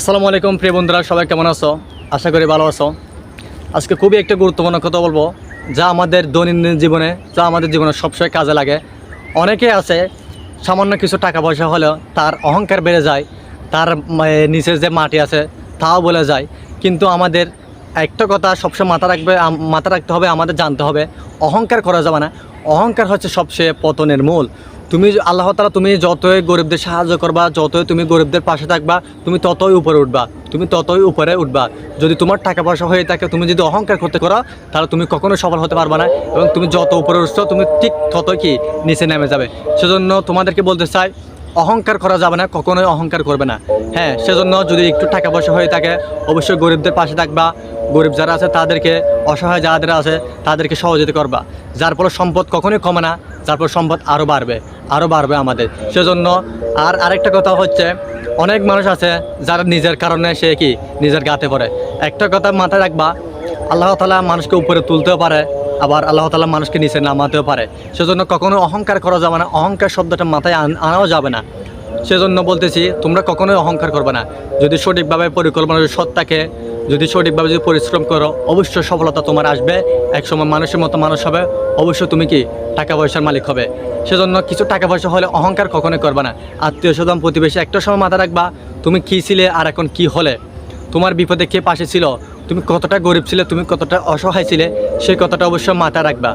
আসসালামু আলাইকুম, প্রিয় বন্ধুরা, সবাই কেমন আছো? আশা করি ভালো আছো। আজকে খুবই একটা গুরুত্বপূর্ণ কথা বলব, যা আমাদের দৈনন্দিন জীবনে, যা আমাদের জীবনে সবসময় কাজে লাগে। অনেকে আছে, সামান্য কিছু টাকা পয়সা হলেও তার অহংকার বেড়ে যায়, তার নিচের যে মাটি আছে, তাও বলে যায়। কিন্তু আমাদের একটা কথা সবসময় মাথা রাখবে মাথা রাখতে হবে, আমাদের জানতে হবে, অহংকার করা যাবে না। অহংকার হচ্ছে সবচেয়ে পতনের মূল। তুমি আল্লাহ তালা তুমি যতই গরিবদের সাহায্য করবা, যতই তুমি গরিবদের পাশে থাকবা, তুমি ততই উপরে উঠবা। তুমি ততই উপরে উঠবা। যদি তোমার টাকা পয়সা হয়ে থাকে, তুমি যদি অহংকার করতে করো, তাহলে তুমি কখনো সফল হতে পারবা না এবং তুমি যত উপরে উঠছো, তুমি ঠিক ততই কি নিচে নেমে যাবে। সেজন্য তোমাদেরকে বলতে চাই অহংকার করা যাবে না, কখনোই অহংকার করবে না। হ্যাঁ সেজন্য যদি একটু টাকা পয়সা হয়ে থাকে, অবশ্যই গরিবদের পাশে থাকবা। গরিব যারা আছে, তাদেরকে, অসহায় যাদের আছে, তাদেরকে সহযোগিতা করবা। যার ফলে সম্পদ কখনোই কমে না, যার ফলে সম্পদ আরও বাড়বে আরও বাড়বে আমাদের। সেজন্য আর আরেকটা কথা হচ্ছে, অনেক মানুষ আছে, যারা নিজের কারণে সে কি, নিজের গাতে পড়ে। একটা কথা মাথায় রাখবা, আল্লাহ তালা মানুষকে উপরে তুলতেও পারে আবার আল্লাহ তালা মানুষকে নিচে নামাতেও পারে। সেজন্য কখনো অহংকার করা যাবে না, অহংকার শব্দটা মাথায় আন- আনাও যাবে না। সেজন্য বলতেছি, তোমরা কখনোই অহংকার করবে না। যদি সঠিকভাবে পরিকল্পনা সৎ থাকে যদি সঠিকভাবে যদি পরিশ্রম করো, অবশ্যই সফলতা তোমার আসবে। একসময় মানুষের মতো মানুষ হবে, অবশ্যই তুমি কি টাকা পয়সার মালিক হবে। সেজন্য কিছু টাকা পয়সা হলে অহংকার কখনোই করবে না। আত্মীয় স্বজন, প্রতিবেশী, একটা সময় মাথা রাখবা, তুমি কী ছিলে আর এখন কি হলে? তোমার বিপদে কে পাশে ছিল? তুমি কতটা গরিব ছিলে, তুমি কতটা অসহায় ছিলে, সেই কথাটা অবশ্যই মাথা রাখবা।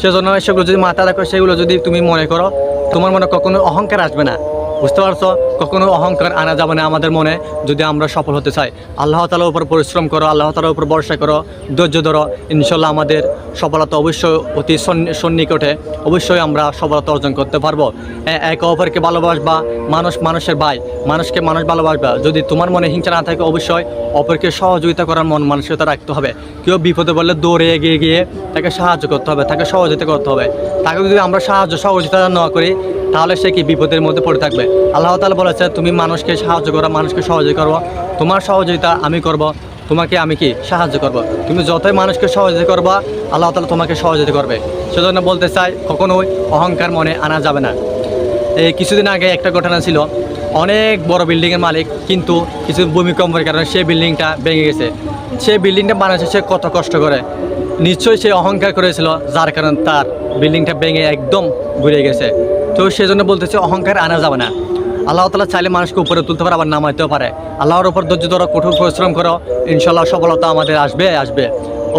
সেজন্য সেগুলো যদি মাথা রাখো, সেগুলো যদি তুমি মনে করো, তোমার মনে কখনো অহংকার আসবে না। বুঝতে পারছ? কখনো অহংকার আনা যাবে না আমাদের মনে, যদি আমরা সফল হতে চাই। আল্লাহ তালার উপর পরিশ্রম করো, আল্লাহ তালার উপর ভরসা করো, ধৈর্য ধরো। ইনশাল্লাহ আমাদের সফলতা অবশ্যই অতি সন্নি- সন্নিকটে অবশ্যই আমরা সফলতা অর্জন করতে পারব। একে অপরকে ভালোবাসবা, মানুষ মানুষের ভাই, মানুষকে মানুষ ভালোবাসবা। যদি তোমার মনে হিংসা না থাকে, অবশ্যই অপরকে সহযোগিতা করার মন মানসিকতা রাখতে হবে। কেউ বিপদে বললে দৌড়ে এগিয়ে গিয়ে তাকে সাহায্য করতে হবে, তাকে সহযোগিতা করতে হবে। তাকে যদি আমরা সাহায্য সহযোগিতা না করি তাহলে সে কি বিপদের মধ্যে পড়ে থাকবে? আল্লাহ তালা বলেছে, তুমি মানুষকে সাহায্য করো, মানুষকে সহযোগিতা করব তোমার সহযোগিতা আমি করব, তোমাকে আমি কি সাহায্য করব? তুমি যতই মানুষকে সহযোগিতা করবা, আল্লাহ তালা তোমাকে সহযোগিতা করবে। সেজন্য বলতে চাই, কখনোই অহংকার মনে আনা যাবে না। এই কিছুদিন আগে একটা ঘটনা ছিল, অনেক বড় বিল্ডিংয়ের মালিক কিন্তু কিছু ভূমিকম্পের কারণে সেই বিল্ডিংটা ভেঙে গেছে। সেই বিল্ডিংটা বানাচ্ছে সে কত কষ্ট করে। নিশ্চয়ই সে অহংকার করেছিল, যার কারণে তার বিল্ডিংটা ভেঙে একদম ঘুরে গেছে। তো সেজন্য বলতেছে, অহংকার আনা যাবে না। আল্লাহ তালা চাইলে মানুষকে উপরে তুলতে পারে, আবার নামাইতেও পারে। আল্লাহর উপর ধৈর্য ধরো, কঠোর পরিশ্রম করো ইনশাল্লাহ সফলতা আমাদের আসবে আসবে।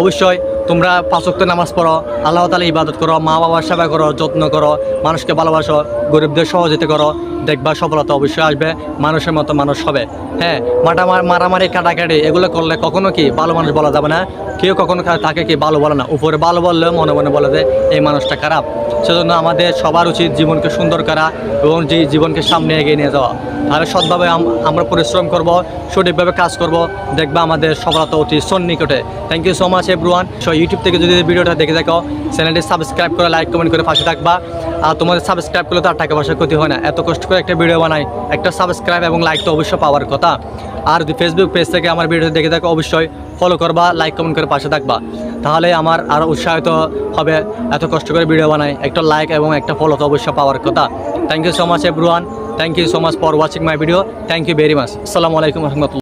অবশ্যই তোমরা পাঁচক্ত নামাজ পড়ো, আল্লাহ তালা ইবাদত করো মা বাবার সেবা করো, যত্ন করো, মানুষকে ভালোবাসো, গরিবদের সহযোগিতা করো, দেখবা সফলতা অবশ্যই আসবে, মানুষের মতো মানুষ হবে। হ্যাঁ মাটা মারামারি, কাটাকাটি, এগুলো করলে কখনো কি ভালো মানুষ বলা যাবে না। কেউ কখনো তাকে কি ভালো বলে না। উপরে ভালো বললেও মনে মনে বলে যে, এই মানুষটা খারাপ। সেজন্য আমাদের সবার উচিত জীবনকে সুন্দর করা এবং যে জীবনকে সামনে এগিয়ে নিয়ে যাওয়া। তাহলে সৎভাবে আমরা পরিশ্রম করব, সঠিকভাবে কাজ করব, দেখবা আমাদের সফলতা অতি সন্নিকটে। Thank you so much everyone so YouTube থেকে যদি ভিডিওটা দেখে দেখো চ্যানেলটি সাবস্ক্রাইব করে লাইক কমেন্ট করে পাশে থাকবা। আর তোমাদের সাবস্ক্রাইব করলে তো আর টাকা পয়সা ক্ষতি হয় না। এত কষ্ট করে একটা ভিডিও বানাই, একটা সাবস্ক্রাইব এবং লাইক তো অবশ্যই পাওয়ার কথা। আর যদি ফেসবুক পেজ থেকে আমার ভিডিও দেখে থাকো, অবশ্যই ফলো করবা লাইক কমেন্ট করে পাশে থাকবা। তাহলে আমার আরও উৎসাহিত হবে এত কষ্ট করে ভিডিও বানাই, একটা লাইক এবং একটা ফলো তো অবশ্যই পাওয়ার কথা। Thank you so much everyone thank you so much for watching my video thank you very much আসসালামু আলাইকুম রহমতুল্লাহ